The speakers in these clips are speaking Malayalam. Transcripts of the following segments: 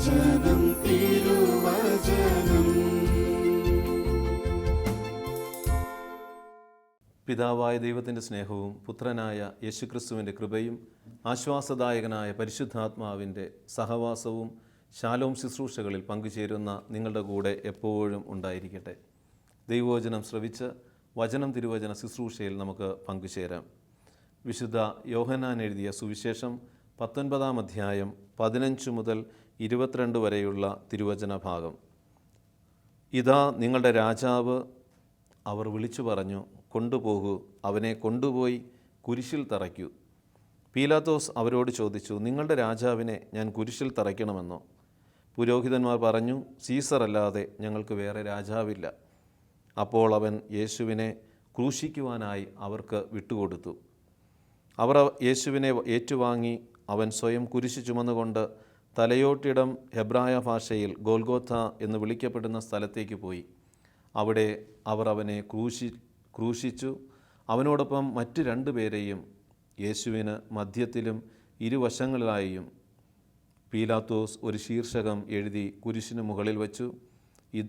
തിരുവചനം. പിതാവായ ദൈവത്തിന്റെ സ്നേഹവും പുത്രനായ യേശുക്രിസ്തുവിന്റെ കൃപയും ആശ്വാസദായകനായ പരിശുദ്ധാത്മാവിന്റെ സഹവാസവും ശാലോം ശുശ്രൂഷകളിൽ പങ്കുചേരുന്ന നിങ്ങളുടെ കൂടെ എപ്പോഴും ഉണ്ടായിരിക്കട്ടെ. ദൈവവചനം ശ്രവിച്ച് വചനം തിരുവചന ശുശ്രൂഷയിൽ നമുക്ക് പങ്കുചേരാം. വിശുദ്ധ യോഹനാൻ എഴുതിയ സുവിശേഷം പത്തൊൻപതാം അധ്യായം പതിനഞ്ച് മുതൽ ഇരുപത്തിരണ്ട് വരെയുള്ള തിരുവചന ഭാഗം. ഇതാ നിങ്ങളുടെ രാജാവ് അവർ വിളിച്ചു പറഞ്ഞു കൊണ്ടുപോകൂ അവനെ കൊണ്ടുപോയി കുരിശിൽ തറയ്ക്കൂ. പീലാത്തോസ് അവരോട് ചോദിച്ചു നിങ്ങളുടെ രാജാവിനെ ഞാൻ കുരിശിൽ തറയ്ക്കണമെന്നോ? പുരോഹിതന്മാർ പറഞ്ഞു സീസർ അല്ലാതെ ഞങ്ങൾക്ക് വേറെ രാജാവില്ല. അപ്പോൾ അവൻ യേശുവിനെ ക്രൂശിക്കുവാനായി അവർക്ക് വിട്ടുകൊടുത്തു. അവർ അവ- യേശുവിനെ ഏറ്റുവാങ്ങി അവൻ സ്വയം കുരിശ് ചുമന്നുകൊണ്ട് തലയോട്ടിടം ഹെബ്രായ ഭാഷയിൽ ഗോൽഗോത്ത എന്ന് വിളിക്കപ്പെടുന്ന സ്ഥലത്തേക്ക് പോയി. അവിടെ അവർ അവനെ ക്രൂശി ക്രൂശിച്ചു. അവനോടൊപ്പം മറ്റ് രണ്ടു പേരെയും യേശുവിന് മധ്യത്തിലും ഇരുവശങ്ങളിലായും പീലാത്തോസ് ഒരു ശീർഷകം എഴുതി കുരിശിന് മുകളിൽ വച്ചു. ഇത്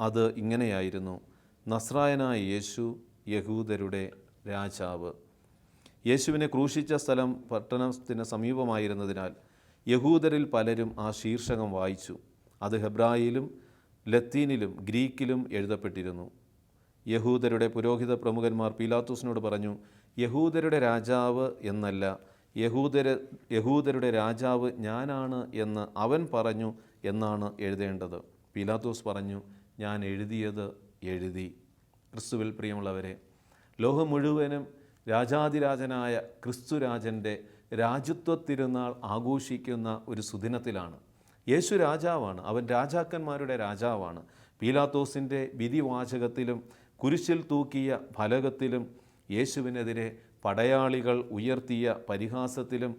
അത് ഇങ്ങനെയായിരുന്നു. നസ്രായനായ യേശു യഹൂദരുടെ രാജാവ്. യേശുവിനെ ക്രൂശിച്ച സ്ഥലം പട്ടണത്തിന് സമീപമായിരുന്നതിനാൽ യഹൂദരിൽ പലരും ആ ശീർഷകം വായിച്ചു. അത് ഹെബ്രായിലും ലത്തീനിലും ഗ്രീക്കിലും എഴുതപ്പെട്ടിരുന്നു. യഹൂദരുടെ പുരോഹിത പ്രമുഖന്മാർ പീലാത്തോസിനോട് പറഞ്ഞു യഹൂദരുടെ രാജാവ് എന്നല്ല യഹൂദര യഹൂദരുടെ രാജാവ് ഞാനാണ് എന്ന് അവൻ പറഞ്ഞു എന്നാണ് എഴുതേണ്ടത്. പീലാത്തോസ് പറഞ്ഞു ഞാൻ എഴുതിയത് എഴുതി. ക്രിസ്തുവിൽ പ്രിയമുള്ളവരെ ലോകം മുഴുവനും രാജാതിരാജനായ ക്രിസ്തുരാജന്റെ രാജ്യത്വ തിരുനാൾ ആഘോഷിക്കുന്ന ഒരു സുദിനത്തിലാണ്. യേശു രാജാവാണ്. അവൻ രാജാക്കന്മാരുടെ രാജാവാണ്. പീലാത്തോസിന്റെ വിധിവാചകത്തിലും കുരിശിൽ തൂക്കിയ ഫലകത്തിലും യേശുവിനെതിരെ പടയാളികൾ ഉയർത്തിയ പരിഹാസത്തിലും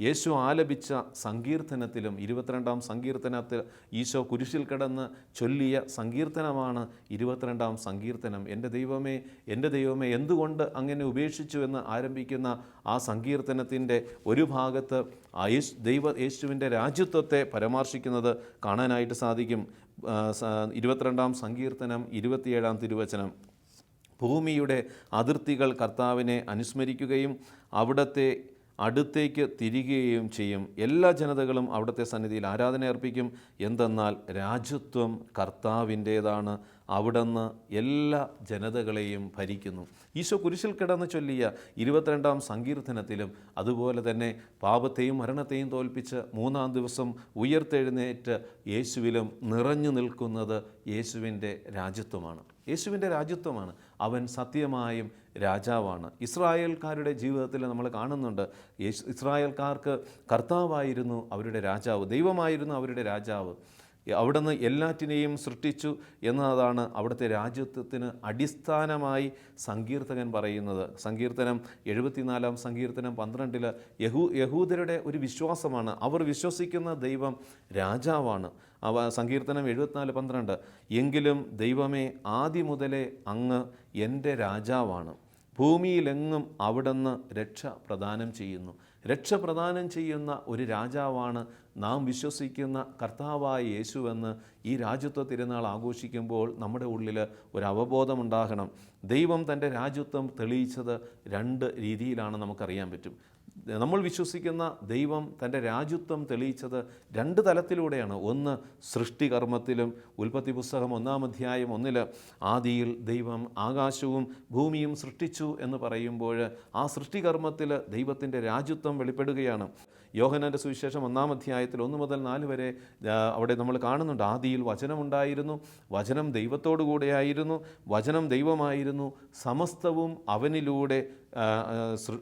യേശു ആലപിച്ച സങ്കീർത്തനത്തിലും ഇരുപത്തിരണ്ടാം സങ്കീർത്തനത്തിൽ ഈശോ കുരിശിൽ കിടന്ന് ചൊല്ലിയ സങ്കീർത്തനമാണ് ഇരുപത്തിരണ്ടാം സങ്കീർത്തനം. എന്റെ ദൈവമേ എന്റെ ദൈവമേ എന്തുകൊണ്ട് അങ്ങനെ ഉപേക്ഷിച്ചു എന്ന് ആരംഭിക്കുന്ന ആ സങ്കീർത്തനത്തിന്റെ ഒരു ഭാഗത്ത് ദൈവ യേശുവിന്റെ രാജ്യത്വത്തെ പരാമർശിക്കുന്നത് കാണാനായിട്ട് സാധിക്കും. ഇരുപത്തിരണ്ടാം സങ്കീർത്തനം ഇരുപത്തിയേഴാം തിരുവചനം. ഭൂമിയുടെ അതിർത്തികൾ കർത്താവിനെ അനുസ്മരിക്കുകയും അവിടത്തെ അടുത്തേക്ക് തിരികുകയും ചെയ്യും. എല്ലാ ജനതകളും അവിടുത്തെ സന്നിധിയിൽ ആരാധന അർപ്പിക്കും. എന്തെന്നാൽ രാജ്യത്വം കർത്താവിന്റേതാണ്. അവിടുന്ന് എല്ലാ ജനതകളെയും ഭരിക്കുന്നു. ഈശോ കുരിശിൽ കിടന്ന് ചൊല്ലിയ ഇരുപത്തിരണ്ടാം സങ്കീർത്തനത്തിലും അതുപോലെ തന്നെ പാപത്തെയും മരണത്തെയും തോൽപ്പിച്ച് മൂന്നാം ദിവസം ഉയർത്തെഴുന്നേറ്റ് യേശുവിലും നിറഞ്ഞു നിൽക്കുന്നത് യേശുവിന്റെ രാജ്യത്വമാണ്. യേശുവിന്റെ രാജ്യത്വമാണ്. അവൻ സത്യമായും രാജാവാണ്. ഇസ്രായേൽക്കാരുടെ ജീവിതത്തിൽ നമ്മൾ കാണുന്നുണ്ട്. യേശു ഇസ്രായേൽക്കാർക്ക് കർത്താവായിരുന്നു അവരുടെ രാജാവ് ദൈവമായിരുന്നു അവരുടെ രാജാവ്. അവിടുന്ന് എല്ലാറ്റിനെയും സൃഷ്ടിച്ചു എന്നതാണ് അവിടുത്തെ രാജ്യത്വത്തിന് അടിസ്ഥാനമായി സങ്കീർത്തകൻ പറയുന്നത്. സങ്കീർത്തനം എഴുപത്തിനാലാം സങ്കീർത്തനം പന്ത്രണ്ടിൽ യഹൂ യഹൂദരുടെ ഒരു വിശ്വാസമാണ്. അവർ വിശ്വസിക്കുന്ന ദൈവം രാജാവാണ്. അവ സങ്കീർത്തനം എഴുപത്തിനാല് പന്ത്രണ്ട്. എങ്കിലും ദൈവമേ ആദ്യം മുതലേ അങ്ങ് എന്റെ രാജാവാണ്. ഭൂമിയിലെങ്ങും അവിടുന്ന് രക്ഷ പ്രദാനം ചെയ്യുന്നു. രക്ഷ പ്രദാനം ചെയ്യുന്ന ഒരു രാജാവാണ് നാം വിശ്വസിക്കുന്ന കർത്താവായ യേശുവെന്ന് ഈ രാജ്യത്വ തിരുനാൾ ആഘോഷിക്കുമ്പോൾ നമ്മുടെ ഉള്ളിൽ ഒരു അവബോധമുണ്ടാകണം ദൈവം തന്റെ രാജ്യത്വം തെളിയിച്ചത് രണ്ട് രീതിയിലാണ് നമുക്കറിയാൻ പറ്റും. നമ്മൾ വിശ്വസിക്കുന്ന ദൈവം തന്റെ രാജ്യത്വം തെളിയിച്ചത് രണ്ട് തലത്തിലൂടെയാണ്. ഒന്ന് സൃഷ്ടികർമ്മത്തിലും ഉൽപ്പത്തി പുസ്തകം ഒന്നാം അധ്യായം ഒന്നിൽ ആദിയിൽ ദൈവം ആകാശവും ഭൂമിയും സൃഷ്ടിച്ചു എന്ന് പറയുമ്പോൾ ആ സൃഷ്ടികർമ്മത്തിൽ ദൈവത്തിന്റെ രാജ്യത്വം വെളിപ്പെടുകയാണ്. യോഹനന്റെ സുവിശേഷം ഒന്നാം അധ്യായത്തിൽ ഒന്ന് മുതൽ നാല് വരെ അവിടെ നമ്മൾ കാണുന്നുണ്ട്. ആദിയിൽ വചനമുണ്ടായിരുന്നു വചനം ദൈവത്തോടു കൂടെയായിരുന്നു വചനം ദൈവമായിരുന്നു. സമസ്തവും അവനിലൂടെ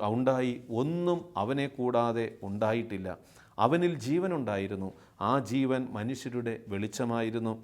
ഉണ്ടായി. ഒന്നും അവനെ കൂടാതെ ഉണ്ടായിട്ടില്ല. അവനിൽ ജീവനുണ്ടായിരുന്നു. ആ ജീവൻ മനുഷ്യരുടെ വെളിച്ചമായിരുന്നു.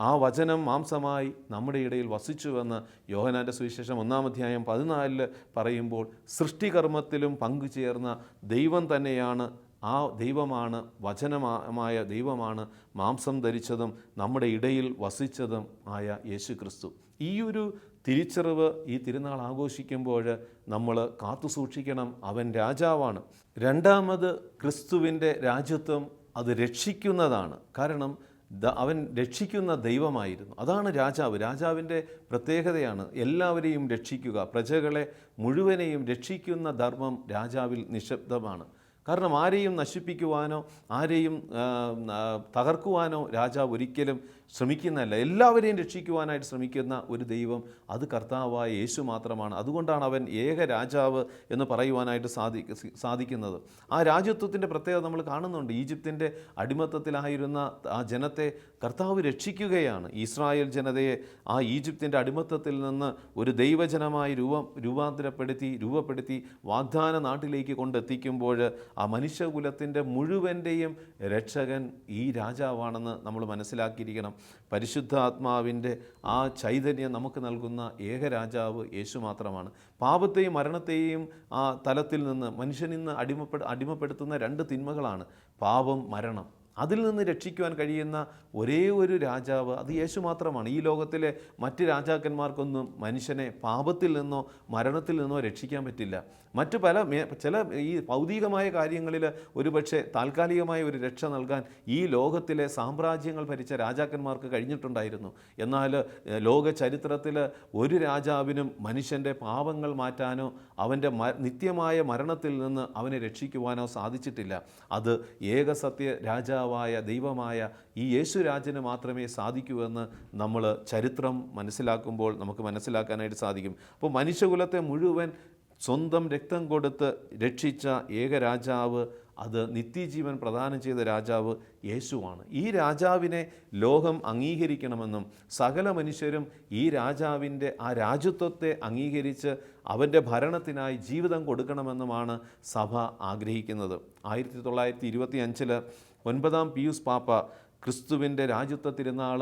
ആ വചനം മാംസമായി നമ്മുടെ ഇടയിൽ വസിച്ചുവെന്ന് യോഹനാന്റെ സുവിശേഷം ഒന്നാം അധ്യായം പതിനാലിൽ പറയുമ്പോൾ സൃഷ്ടികർമ്മത്തിലും പങ്കുചേർന്ന ദൈവം തന്നെയാണ് ആ ദൈവമാണ് വചനമായ ദൈവമാണ് മാംസം ധരിച്ചതും നമ്മുടെ ഇടയിൽ വസിച്ചതും ആയ യേശു ക്രിസ്തു ഈ ഒരു തിരിച്ചറിവ് ഈ തിരുനാൾ ആഘോഷിക്കുമ്പോൾ നമ്മൾ കാത്തു സൂക്ഷിക്കണം. അവൻ രാജാവാണ്. രണ്ടാമത് ക്രിസ്തുവിന്റെ രാജ്യത്വം അത് രക്ഷിക്കുന്നതാണ്. കാരണം അവൻ രക്ഷിക്കുന്ന ദൈവമായിരുന്നു. അതാണ് രാജാവ്. രാജാവിന്റെ പ്രത്യേകതയാണ് എല്ലാവരെയും രക്ഷിക്കുക. പ്രജകളെ മുഴുവനെയും രക്ഷിക്കുന്ന ധർമ്മം രാജാവിൽ നിശബ്ദമാണ്. കാരണം ആരെയും നശിപ്പിക്കുവാനോ ആരെയും തകർക്കുവാനോ രാജാവ് ഒരിക്കലും ശ്രമിക്കുന്നതല്ല. എല്ലാവരെയും രക്ഷിക്കുവാനായിട്ട് ശ്രമിക്കുന്ന ഒരു ദൈവം അത് കർത്താവായ യേശു മാത്രമാണ്. അതുകൊണ്ടാണ് അവൻ ഏക രാജാവ് എന്ന് പറയുവാനായിട്ട് സാധി സാധിക്കുന്നത്. ആ രാജ്യത്വത്തിന്റെ പ്രത്യേകത നമ്മൾ കാണുന്നുണ്ട്. ഈജിപ്തിന്റെ അടിമത്തത്തിലായിരുന്ന ആ ജനത്തെ കർത്താവ് രക്ഷിക്കുകയാണ്. ഇസ്രായേൽ ജനതയെ ആ ഈജിപ്തിന്റെ അടിമത്തത്തിൽ നിന്ന് ഒരു ദൈവജനമായി രൂപം രൂപാന്തരപ്പെടുത്തി രൂപപ്പെടുത്തി വാഗ്ദാന നാട്ടിലേക്ക് കൊണ്ടെത്തിക്കുമ്പോൾ ആ മനുഷ്യകുലത്തിന്റെ മുഴുവന്റെയും രക്ഷകൻ ഈ രാജാവാണെന്ന് നമ്മൾ മനസ്സിലാക്കിയിരിക്കണം. പരിശുദ്ധാത്മാവിന്റെ ആ ചൈതന്യം നമുക്ക് നൽകുന്ന ഏക രാജാവ് യേശു മാത്രമാണ്. പാപത്തെയും മരണത്തെയും ആ തലത്തിൽ നിന്ന് മനുഷ്യൻ ഇന്ന് അടിമപ്പെട അടിമപ്പെടുത്തുന്ന രണ്ട് തിന്മകളാണ് പാപം മരണം. അതിൽ നിന്ന് രക്ഷിക്കുവാൻ കഴിയുന്ന ഒരേ ഒരു രാജാവ് അത് യേശു മാത്രമാണ്. ഈ ലോകത്തിലെ മറ്റ് രാജാക്കന്മാർക്കൊന്നും മനുഷ്യനെ പാപത്തിൽ നിന്നോ മരണത്തിൽ നിന്നോ രക്ഷിക്കാൻ പറ്റില്ല. മറ്റു പല ചില ഈ ഭൗതികമായ കാര്യങ്ങളിൽ ഒരുപക്ഷെ താൽക്കാലികമായ ഒരു രക്ഷ നൽകാൻ ഈ ലോകത്തിലെ സാമ്രാജ്യങ്ങൾ ഭരിച്ച രാജാക്കന്മാർക്ക് കഴിഞ്ഞിട്ടുണ്ടായിരുന്നു. എന്നാൽ ലോക ചരിത്രത്തിൽ ഒരു രാജാവിനും മനുഷ്യന്റെ പാപങ്ങൾ മാറ്റാനോ അവന്റെ നിത്യമായ മരണത്തിൽ നിന്ന് അവനെ രക്ഷിക്കുവാനോ സാധിച്ചിട്ടില്ല. അത് ഏകസത്യ രാജാവായ ദൈവമായ ഈ യേശുരാജന് മാത്രമേ സാധിക്കൂ എന്ന് നമ്മൾ ചരിത്രം മനസ്സിലാക്കുമ്പോൾ നമുക്ക് മനസ്സിലാക്കാനായിട്ട് സാധിക്കും. അപ്പോൾ മനുഷ്യകുലത്തെ മുഴുവൻ സ്വന്തം രക്തം കൊടുത്ത് രക്ഷിച്ച ഏക രാജാവ് അത് നിത്യജീവൻ പ്രദാനം ചെയ്ത രാജാവ് യേശുവാണ്. ഈ രാജാവിനെ ലോകം അംഗീകരിക്കണമെന്നും സകല മനുഷ്യരും ഈ രാജാവിന്റെ ആ രാജ്യത്വത്തെ അംഗീകരിച്ച് അവന്റെ ഭരണത്തിനായി ജീവിതം കൊടുക്കണമെന്നുമാണ് സഭ ആഗ്രഹിക്കുന്നത്. ആയിരത്തി തൊള്ളായിരത്തി ഇരുപത്തി അഞ്ചിൽ ഒൻപതാം പിയൂസ് പാപ്പ ക്രിസ്തുവിന്റെ രാജ്യത്വ തിരുനാൾ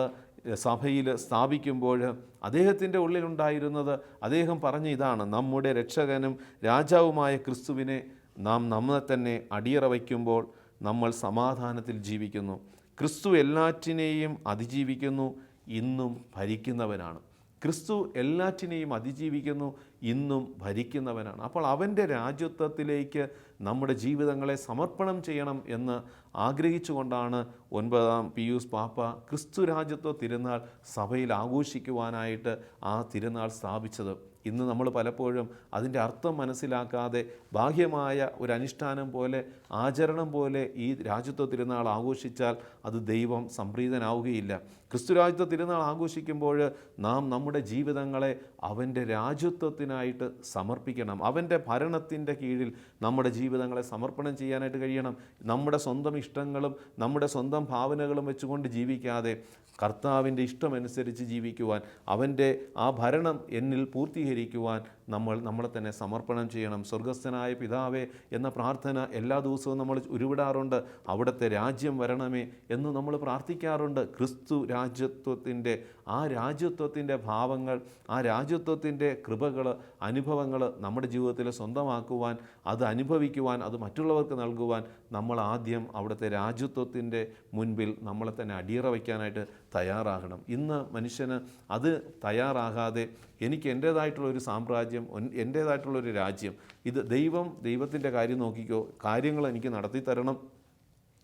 സഭയിൽ സ്ഥാപിക്കുമ്പോൾ അദ്ദേഹത്തിന്റെ ഉള്ളിലുണ്ടായിരുന്നത് അദ്ദേഹം പറഞ്ഞ ഇതാണ് നമ്മുടെ രക്ഷകനും രാജാവുമായ ക്രിസ്തുവിനെ നാം നമ്മെ തന്നെ അടിയറ വയ്ക്കുമ്പോൾ നമ്മൾ സമാധാനത്തിൽ ജീവിക്കുന്നു. ക്രിസ്തു എല്ലാറ്റിനെയും അതിജീവിക്കുന്നു ഇന്നും ഭരിക്കുന്നവനാണ്. ക്രിസ്തു എല്ലാറ്റിനെയും അതിജീവിക്കുന്നു ഇന്നും ഭരിക്കുന്നവനാണ്. അപ്പോൾ അവന്റെ രാജ്യത്വത്തിലേക്ക് നമ്മുടെ ജീവിതങ്ങളെ സമർപ്പണം ചെയ്യണം എന്ന് ആഗ്രഹിച്ചുകൊണ്ടാണ് ഒൻപതാം പിയൂസ് പാപ്പ ക്രിസ്തു രാജ്യത്വ തിരുനാൾ സഭയിൽ ആഘോഷിക്കുവാനായിട്ട് ആ തിരുനാൾ സ്ഥാപിച്ചത്. ഇന്ന് നമ്മൾ പലപ്പോഴും അതിന്റെ അർത്ഥം മനസ്സിലാക്കാതെ ബാഹ്യമായ ഒരു അനുഷ്ഠാനം പോലെ ആചരണം പോലെ ഈ രാജ്യത്വ തിരുനാൾ ആഘോഷിച്ചാൽ അത് ദൈവം സംപ്രീതനാവുകയില്ല. ക്രിസ്തുരാജ്യത്വ തിരുനാൾ ആഘോഷിക്കുമ്പോൾ നാം നമ്മുടെ ജീവിതങ്ങളെ അവന്റെ രാജ്യത്വത്തിനായിട്ട് സമർപ്പിക്കണം. അവന്റെ ഭരണത്തിന്റെ കീഴിൽ നമ്മുടെ ജീവിതങ്ങളെ സമർപ്പണം ചെയ്യാനായിട്ട് കഴിയണം. നമ്മുടെ സ്വന്തം ഇഷ്ടങ്ങളും നമ്മുടെ സ്വന്തം ഭാവനകളും വെച്ചുകൊണ്ട് ജീവിക്കാതെ കർത്താവിന്റെ ഇഷ്ടമനുസരിച്ച് ജീവിക്കുവാൻ അവന്റെ ആ ഭരണം എന്നിൽ പൂർത്തീകരിക്കുവാൻ നമ്മൾ നമ്മളെ തന്നെ സമർപ്പണം ചെയ്യണം. സ്വർഗസ്ഥനായ പിതാവേ എന്ന പ്രാർത്ഥന എല്ലാ ദിവസവും നമ്മൾ ഉരുവിടാറുണ്ട്. അവിടുത്തെ രാജ്യം വരണമേ എന്ന് നമ്മൾ പ്രാർത്ഥിക്കാറുണ്ട്. ക്രിസ്തു രാജ്യത്വത്തിന്റെ ആ രാജ്യത്വത്തിന്റെ ഭാവങ്ങൾ ആ രാജ്യത്വത്തിന്റെ കൃപകൾ അനുഭവങ്ങൾ നമ്മുടെ ജീവിതത്തിൽ സ്വന്തമാക്കുവാൻ അത് അനുഭവിക്കുവാൻ അത് മറ്റുള്ളവർക്ക് നൽകുവാൻ നമ്മൾ ആദ്യം അവിടുത്തെ രാജ്യത്വത്തിന്റെ മുൻപിൽ നമ്മളെ തന്നെ അടിയറ വയ്ക്കാനായിട്ട് തയ്യാറാകണം. ഇന്ന് മനുഷ്യന് അത് തയ്യാറാകാതെ എനിക്ക് എന്റേതായിട്ടുള്ള ഒരു സാമ്രാജ്യം എന്റേതായിട്ടുള്ള ഒരു രാജ്യം ഇത് ദൈവം ദൈവത്തിന്റെ കാര്യം നോക്കിക്കോ കാര്യങ്ങൾ എനിക്ക് നടത്തി തരണം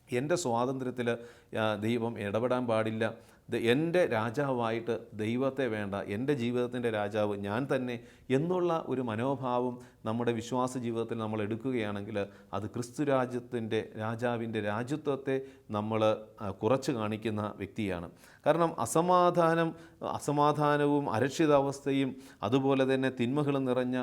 എന്റെ സ്വാതന്ത്ര്യത്തിൽ ദൈവം ഇടപെടാൻ പാടില്ല. എന്റെ രാജാവായിട്ട് ദൈവത്തെ വേണ്ട എന്റെ ജീവിതത്തിന്റെ രാജാവ് ഞാൻ തന്നെ എന്നുള്ള ഒരു മനോഭാവം നമ്മുടെ വിശ്വാസ ജീവിതത്തിൽ നമ്മൾ എടുക്കുകയാണെങ്കിൽ അത് ക്രിസ്തു രാജ്യത്തിന്റെ രാജാവിന്റെ രാജ്യത്വത്തെ നമ്മൾ കുറച്ച് കാണിക്കുന്ന വ്യക്തിയാണ്. കാരണം അസമാധാനം അസമാധാനവും അരക്ഷിതാവസ്ഥയും അതുപോലെ തന്നെ തിന്മകളും നിറഞ്ഞ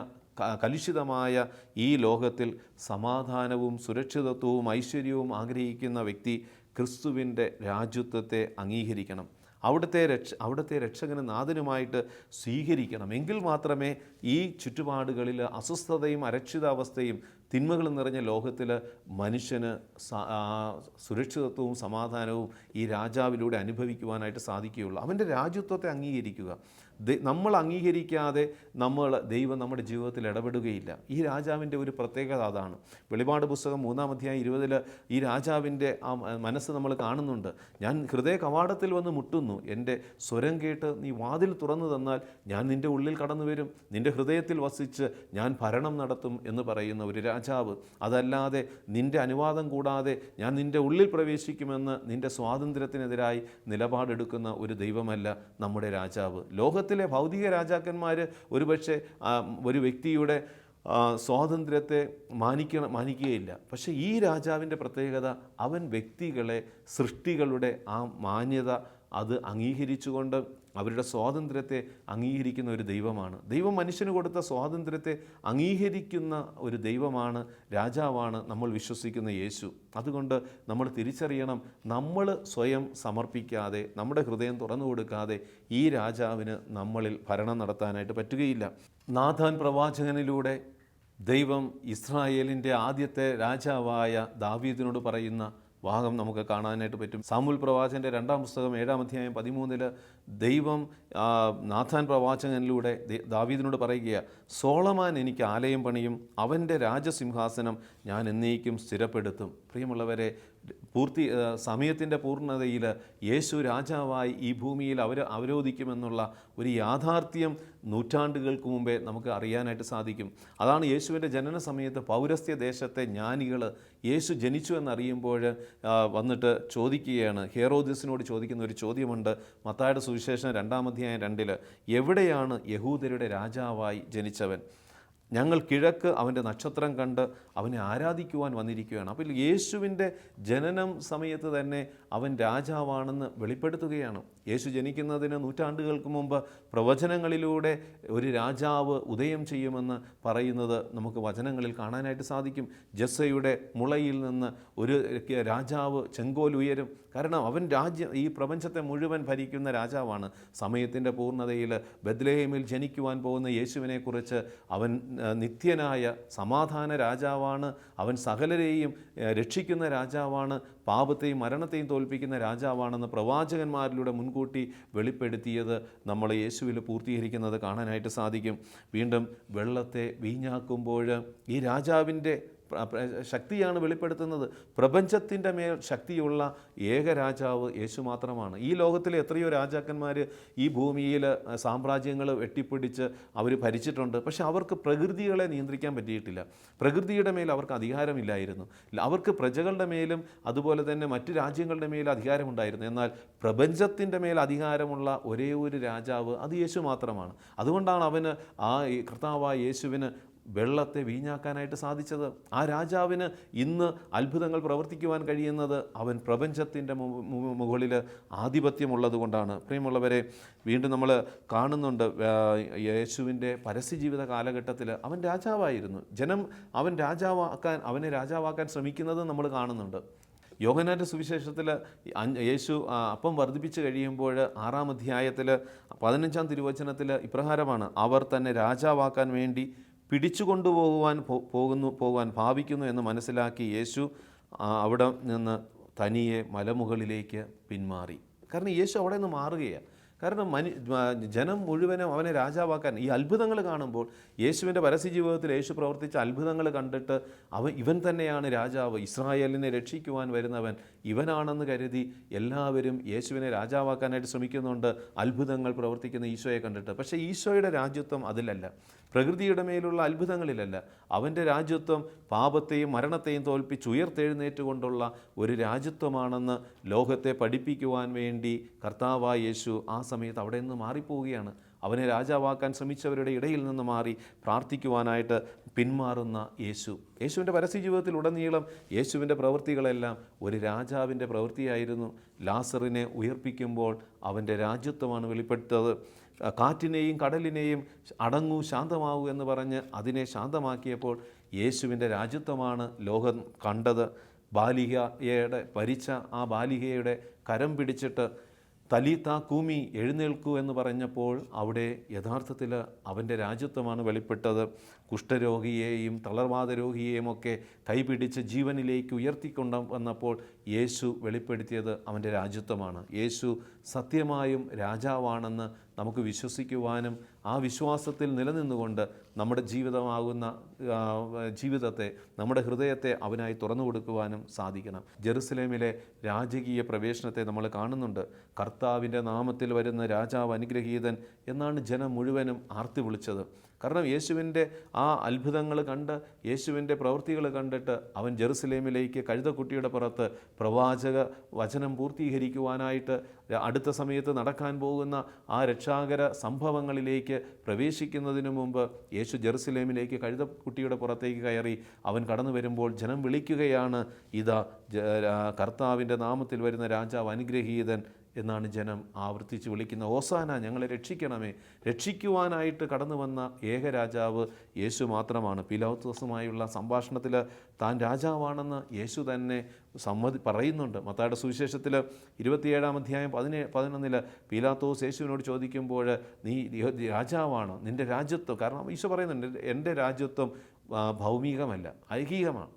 കലുഷിതമായ ഈ ലോകത്തിൽ സമാധാനവും സുരക്ഷിതത്വവും ഐശ്വര്യവും ആഗ്രഹിക്കുന്ന വ്യക്തി ക്രിസ്തുവിന്റെ രാജ്യത്വത്തെ അംഗീകരിക്കണം. അവിടുത്തെ രക്ഷ അവിടുത്തെ രക്ഷകന് നാഥനുമായിട്ട് സ്വീകരിക്കണം. എങ്കിൽ മാത്രമേ ഈ ചുറ്റുപാടുകളിൽ അസ്വസ്ഥതയും അരക്ഷിതാവസ്ഥയും തിന്മകളും നിറഞ്ഞ ലോകത്തിൽ മനുഷ്യന് സുരക്ഷിതത്വവും സമാധാനവും ഈ രാജാവിലൂടെ അനുഭവിക്കുവാനായിട്ട് സാധിക്കുകയുള്ളൂ. അവന്റെ രാജ്യത്വത്തെ അംഗീകരിക്കുക. നമ്മൾ അംഗീകരിക്കാതെ നമ്മൾ ദൈവം നമ്മുടെ ജീവിതത്തിൽ ഇടപെടുകയില്ല. ഈ രാജാവിന്റെ ഒരു പ്രത്യേകത അതാണ്. വെളിപാട് പുസ്തകം മൂന്നാം അധ്യായം ഇരുപതിൽ ഈ രാജാവിന്റെ ആ മനസ്സ് നമ്മൾ കാണുന്നുണ്ട്. ഞാൻ ഹൃദയ കവാടത്തിൽ വന്ന് മുട്ടുന്നു. എന്റെ സ്വരം കേട്ട് നീ വാതിൽ തുറന്നു തന്നാൽ ഞാൻ നിന്റെ ഉള്ളിൽ കടന്നു വരും. നിന്റെ ഹൃദയത്തിൽ വസിച്ച് ഞാൻ ഭരണം നടത്തും എന്ന് പറയുന്ന ഒരു രാജാവ്. അതല്ലാതെ നിന്റെ അനുവാദം കൂടാതെ ഞാൻ നിന്റെ ഉള്ളിൽ പ്രവേശിക്കുമെന്ന് നിന്റെ സ്വാതന്ത്ര്യത്തിനെതിരായി നിലപാടെടുക്കുന്ന ഒരു ദൈവമല്ല നമ്മുടെ രാജാവ്. ലോകത്തിലെ ഭൗതിക രാജാക്കന്മാർ ഒരുപക്ഷെ ഒരു വ്യക്തിയുടെ സ്വാതന്ത്ര്യത്തെ മാനിക്കണം മാനിക്കുകയില്ല. പക്ഷേ ഈ രാജാവിന്റെ പ്രത്യേകത അവൻ വ്യക്തികളെ സൃഷ്ടികളുടെ ആ മാന്യത അത് അംഗീകരിച്ചുകൊണ്ട് അവരുടെ സ്വാതന്ത്ര്യത്തെ അംഗീകരിക്കുന്ന ഒരു ദൈവമാണ്. ദൈവം മനുഷ്യന് കൊടുത്ത സ്വാതന്ത്ര്യത്തെ അംഗീകരിക്കുന്ന ഒരു ദൈവമാണ് രാജാവാണ് നമ്മൾ വിശ്വസിക്കുന്ന യേശു. അതുകൊണ്ട് നമ്മൾ തിരിച്ചറിയണം നമ്മൾ സ്വയം സമർപ്പിക്കാതെ നമ്മുടെ ഹൃദയം തുറന്നു കൊടുക്കാതെ ഈ രാജാവിന് നമ്മളിൽ ഭരണം നടത്താനായിട്ട് പറ്റുകയില്ല. നാഥാൻ പ്രവാചകനിലൂടെ ദൈവം ഇസ്രായേലിന്റെ ആദ്യത്തെ രാജാവായ ദാവീദിനോട് പറയുന്ന ഭാഗം നമുക്ക് കാണാനായിട്ട് പറ്റും. സാമുൽ പ്രവാചന്റെ രണ്ടാം പുസ്തകം ഏഴാം അധ്യായം പതിമൂന്നിൽ ദൈവം നാഥാൻ പ്രവാചകനിലൂടെ ദാവീദിനോട് പറയുക സോളമാൻ എനിക്ക് ആലയം പണിയും അവന്റെ രാജസിംഹാസനം ഞാൻ എന്നേക്കും സ്ഥിരപ്പെടുത്തും. പ്രിയമുള്ളവരെ പൂർത്തി സമയത്തിന്റെ പൂർണതയിൽ യേശു രാജാവായി ഈ ഭൂമിയിൽ അവർ അവരോധിക്കുമെന്നുള്ള ഒരു യാഥാർത്ഥ്യം നൂറ്റാണ്ടുകൾക്ക് മുമ്പേ നമുക്ക് അറിയാനായിട്ട് സാധിക്കും. അതാണ് യേശുവിന്റെ ജനന സമയത്ത് പൗരസ്ത്യ ദേശത്തെ ജ്ഞാനികൾ യേശു ജനിച്ചു എന്നറിയുമ്പോൾ വന്നിട്ട് ചോദിക്കുകയാണ്. ഹേറോദിസിനോട് ചോദിക്കുന്ന ഒരു ചോദ്യമുണ്ട്. മത്തായുടെ സുവിശേഷം രണ്ടാമധ്യായം രണ്ടിൽ എവിടെയാണ് യഹൂദരുടെ രാജാവായി ജനിച്ചവൻ? ഞങ്ങൾ കിഴക്ക് അവന്റെ നക്ഷത്രം കണ്ട് അവനെ ആരാധിക്കുവാൻ വന്നിരിക്കുകയാണ്. അപ്പോൾ യേശുവിന്റെ ജനനം സമയത്ത് തന്നെ അവൻ രാജാവാണെന്ന് വെളിപ്പെടുത്തുകയാണ്. യേശു ജനിക്കുന്നതിന് നൂറ്റാണ്ടുകൾക്ക് മുമ്പ് പ്രവചനങ്ങളിലൂടെ ഒരു രാജാവ് ഉദയം ചെയ്യുമെന്ന് പറയുന്നത് നമുക്ക് വചനങ്ങളിൽ കാണാനായിട്ട് സാധിക്കും. ജസ്സയുടെ മുളയിൽ നിന്ന് ഒരു രാജാവ് ചെങ്കോൽ ഉയരും. കാരണം അവൻ രാജ്യം ഈ പ്രപഞ്ചത്തെ മുഴുവൻ ഭരിക്കുന്ന രാജാവാണ്. സമയത്തിന്റെ പൂർണതയിൽ ബദ്ലേഹമിൽ ജനിക്കുവാൻ പോകുന്ന യേശുവിനെക്കുറിച്ച് അവൻ നിത്യനായ സമാധാന രാജാവാണ്. അവൻ സകലരെയും രക്ഷിക്കുന്ന രാജാവാണ്. പാപത്തെയും മരണത്തെയും തോൽപ്പിക്കുന്ന രാജാവാണെന്ന് പ്രവാചകന്മാരിലൂടെ മുൻകൂട്ടി വെളിപ്പെടുത്തിയത് നമ്മൾ യേശുവിൽ പൂർത്തീകരിക്കുന്നത് കാണാനായിട്ട് സാധിക്കും. വീണ്ടും വെള്ളത്തെ വീഞ്ഞാക്കുമ്പോൾ ഈ രാജാവിന്റെ ശക്തിയാണ് വെളിപ്പെടുത്തുന്നത്. പ്രപഞ്ചത്തിന്റെ മേൽ ശക്തിയുള്ള ഏക രാജാവ് യേശു മാത്രമാണ്. ഈ ലോകത്തിലെ എത്രയോ രാജാക്കന്മാർ ഈ ഭൂമിയിൽ സാമ്രാജ്യങ്ങൾ വെട്ടിപ്പിടിച്ച് അവർ ഭരിച്ചിട്ടുണ്ട്. പക്ഷെ അവർക്ക് പ്രകൃതികളെ നിയന്ത്രിക്കാൻ പറ്റിയിട്ടില്ല. പ്രകൃതിയുടെ മേൽ അവർക്ക് അധികാരമില്ലായിരുന്നു. അവർക്ക് പ്രജകളുടെ മേലും അതുപോലെ തന്നെ മറ്റു രാജ്യങ്ങളുടെ മേലും അധികാരമുണ്ടായിരുന്നു. എന്നാൽ പ്രപഞ്ചത്തിന്റെ മേൽ അധികാരമുള്ള ഒരേ ഒരു രാജാവ് അത് യേശു മാത്രമാണ്. അതുകൊണ്ടാണ് അവന് ആ കർത്താവായ യേശുവിന് വെള്ളത്തെ വീഞ്ഞാക്കാനായിട്ട് സാധിച്ചത്. ആ രാജാവിന് ഇന്ന് അത്ഭുതങ്ങൾ പ്രവർത്തിക്കുവാൻ കഴിയുന്നത് അവൻ പ്രപഞ്ചത്തിന്റെ മുകളിൽ ആധിപത്യമുള്ളത് കൊണ്ടാണ്. പ്രിയമുള്ളവരെ വീണ്ടും നമ്മൾ കാണുന്നുണ്ട് യേശുവിന്റെ പരസ്യജീവിത കാലഘട്ടത്തിൽ അവൻ രാജാവായിരുന്നു. ജനം അവൻ രാജാവാക്കാൻ അവനെ രാജാവാക്കാൻ ശ്രമിക്കുന്നത് നമ്മൾ കാണുന്നുണ്ട്. യോഹനാന്റെ സുവിശേഷത്തിൽ യേശു അപ്പം വർദ്ധിപ്പിച്ച് കഴിയുമ്പോൾ ആറാം അധ്യായത്തിൽ പതിനഞ്ചാം തിരുവചനത്തിൽ ഇപ്രകാരമാണ് അവർ തന്നെ രാജാവാക്കാൻ വേണ്ടി പിടിച്ചു കൊണ്ടുപോകുവാൻ പോകുന്നു പോകാൻ ഭാവിക്കുന്നു എന്ന് മനസ്സിലാക്കി യേശു അവിടെ നിന്ന് തനിയെ മലമുകളിലേക്ക് പിന്മാറി. കാരണം യേശു അവിടെ നിന്ന് മാറുകയാണ്. കാരണം മനു ജനം മുഴുവനും അവനെ രാജാവാക്കാൻ ഈ അത്ഭുതങ്ങൾ കാണുമ്പോൾ യേശുവിന്റെ പരസ്യ ജീവിതത്തിൽ യേശു പ്രവർത്തിച്ച അത്ഭുതങ്ങൾ കണ്ടിട്ട് അവൻ ഇവൻ തന്നെയാണ് രാജാവ്. ഇസ്രായേലിനെ രക്ഷിക്കുവാൻ വരുന്നവൻ ഇവനാണെന്ന് കരുതി എല്ലാവരും യേശുവിനെ രാജാവാക്കാനായിട്ട് ശ്രമിക്കുന്നുണ്ട്. അത്ഭുതങ്ങൾ പ്രവർത്തിക്കുന്ന ഈശോയെ കണ്ടിട്ട്. പക്ഷേ ഈശോയുടെ രാജ്യത്വം അതിലല്ല. പ്രകൃതിയുടെ മേലുള്ള അത്ഭുതങ്ങളിലല്ല. അവന്റെ രാജ്യത്വം പാപത്തെയും മരണത്തെയും തോൽപ്പിച്ച് ഉയർത്തെഴുന്നേറ്റ് കൊണ്ടുള്ള ഒരു രാജ്യത്വമാണെന്ന് ലോകത്തെ പഠിപ്പിക്കുവാൻ വേണ്ടി കർത്താവായ യേശു ആ സമയത്ത് അവിടെ നിന്ന് മാറിപ്പോവുകയാണ്. അവനെ രാജാവാക്കാൻ ശ്രമിച്ചവരുടെ ഇടയിൽ നിന്ന് മാറി പ്രാർത്ഥിക്കുവാനായിട്ട് പിന്മാറുന്ന യേശു. യേശുവിന്റെ പരസ്യ ജീവിതത്തിൽ ഉടനീളം യേശുവിന്റെ പ്രവൃത്തികളെല്ലാം ഒരു രാജാവിന്റെ പ്രവൃത്തിയായിരുന്നു. ലാസറിനെ ഉയർപ്പിക്കുമ്പോൾ അവന്റെ രാജ്യത്വമാണ് വെളിപ്പെടുത്തത്. കാറ്റിനെയും കടലിനെയും അടങ്ങൂ ശാന്തമാവൂ എന്ന് പറഞ്ഞ് അതിനെ ശാന്തമാക്കിയപ്പോൾ യേശുവിന്റെ രാജ്യത്വമാണ് ലോകം കണ്ടത്. ബാലികയുടെ ഭരിച്ച ആ ബാലികയുടെ കരം പിടിച്ചിട്ട് തലീത്ത കൂമി എഴുന്നേൽക്കൂ എന്ന് പറഞ്ഞപ്പോൾ അവിടെ യഥാർത്ഥത്തിൽ അവന്റെ രാജ്യത്വമാണ് വെളിപ്പെട്ടത്. കുഷ്ഠരോഗിയെയും തളർവാദ രോഗിയെയും ഒക്കെ കൈപിടിച്ച് ജീവനിലേക്ക് ഉയർത്തിക്കൊണ്ട് വന്നപ്പോൾ യേശു വെളിപ്പെടുത്തിയത് അവന്റെ രാജ്യത്വമാണ്. യേശു സത്യമായും രാജാവാണെന്ന് നമുക്ക് വിശ്വസിക്കുവാനും ആ വിശ്വാസത്തിൽ നിലനിന്നുകൊണ്ട് നമ്മുടെ ജീവിതമാകുന്ന ജീവിതത്തെ നമ്മുടെ ഹൃദയത്തെ അവനായി തുറന്നു കൊടുക്കുവാനും സാധിക്കണം. ജെറുസലേമിലെ രാജകീയ പ്രവേശനത്തെ നമ്മൾ കാണുന്നുണ്ട്. കർത്താവിന്റെ നാമത്തിൽ വരുന്ന രാജാവ് അനുഗ്രഹീതൻ എന്നാണ് ജനം മുഴുവനും ആർത്തി വിളിച്ചത്. കാരണം യേശുവിന്റെ ആ അത്ഭുതങ്ങൾ കണ്ട് യേശുവിന്റെ പ്രവൃത്തികൾ കണ്ടിട്ട് അവൻ ജെറുസലേമിലേക്ക് കഴുതക്കുട്ടിയുടെ പുറത്ത് പ്രവാചക വചനം പൂർത്തീകരിക്കുവാനായിട്ട് അടുത്ത സമയത്ത് നടക്കാൻ പോകുന്ന ആ രക്ഷാകര സംഭവങ്ങളിലേക്ക് പ്രവേശിക്കുന്നതിന് മുമ്പ് യേശു ജെറുസലേമിലേക്ക് കഴുതക്കുട്ടിയുടെ പുറത്തേക്ക് കയറി അവൻ കടന്നു വരുമ്പോൾ ജനം വിളിക്കുകയാണ് ഇതാ കർത്താവിന്റെ നാമത്തിൽ വരുന്ന രാജാവ് അനുഗ്രഹീതൻ എന്നാണ് ജനം ആവർത്തിച്ച് വിളിക്കുന്ന ഓസാന ഞങ്ങളെ രക്ഷിക്കണമേ. രക്ഷിക്കുവാനായിട്ട് കടന്നു വന്ന ഏക രാജാവ് യേശു മാത്രമാണ്. പിലോത്തോസുമായുള്ള സംഭാഷണത്തിൽ താൻ രാജാവാണെന്ന് യേശു തന്നെ സമ്മതി പറയുന്നുണ്ട്. മത്തായുടെ സുവിശേഷത്തിൽ ഇരുപത്തിയേഴാം അധ്യായം പതിനേ പതിനൊന്നിൽ പീലാത്തോസ് യേശുവിനോട് ചോദിക്കുമ്പോൾ നീ രാജാവാണ്. നിന്റെ രാജ്യത്വം കാരണം ഈശോ പറയുന്നുണ്ട് എന്റെ രാജ്യത്വം ഭൗമികമല്ല ഐഹികമാണ്.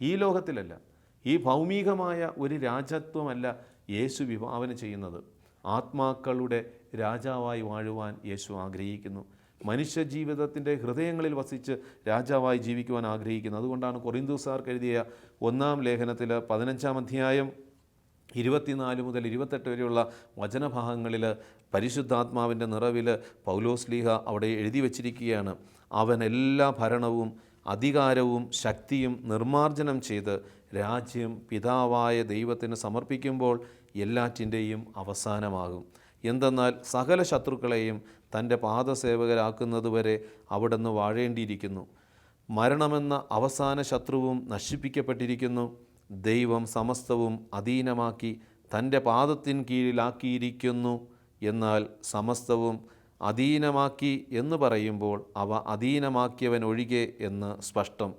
ഈ ലോകത്തിലല്ല. ഈ ഭൗമികമായ ഒരു രാജത്വമല്ല യേശു വിഭാവന ചെയ്യുന്നത് ആത്മാക്കളുടെ രാജാവായി വാഴുവാൻ യേശു ആഗ്രഹിക്കുന്നു. മനുഷ്യ ജീവിതത്തിന്റെ ഹൃദയങ്ങളിൽ വസിച്ച് രാജാവായി ജീവിക്കുവാൻ ആഗ്രഹിക്കുന്നു. അതുകൊണ്ടാണ് കൊറിന്തൂസാർക്ക് എഴുതിയ ഒന്നാം ലേഖനത്തിൽ പതിനഞ്ചാം അധ്യായം ഇരുപത്തിനാല് മുതൽ ഇരുപത്തെട്ട് വരെയുള്ള വചനഭാഗങ്ങളിൽ പരിശുദ്ധാത്മാവിന്റെ നിറവിൽ പൗലോസ്ലീഹ അവിടെ എഴുതി വച്ചിരിക്കുകയാണ്. അവൻ എല്ലാ ഭരണവും അധികാരവും ശക്തിയും നിർമാർജനം ചെയ്ത് രാജ്യം പിതാവായ ദൈവത്തിന് സമർപ്പിക്കുമ്പോൾ എല്ലാറ്റിന്റെയും അവസാനമാകും. എന്തെന്നാൽ സകല ശത്രുക്കളെയും തന്റെ പാദസേവകരാക്കുന്നതുവരെ അവിടുന്ന് വാഴേണ്ടിയിരിക്കുന്നു. മരണമെന്ന അവസാന ശത്രുവും നശിപ്പിക്കപ്പെട്ടിരിക്കുന്നു. ദൈവം സമസ്തവും അധീനമാക്കി തന്റെ പാദത്തിന് കീഴിലാക്കിയിരിക്കുന്നു. എന്നാൽ സമസ്തവും അധീനമാക്കി എന്ന് പറയുമ്പോൾ അവ അധീനമാക്കിയവൻ ഒഴികെ എന്ന് സ്പഷ്ടം.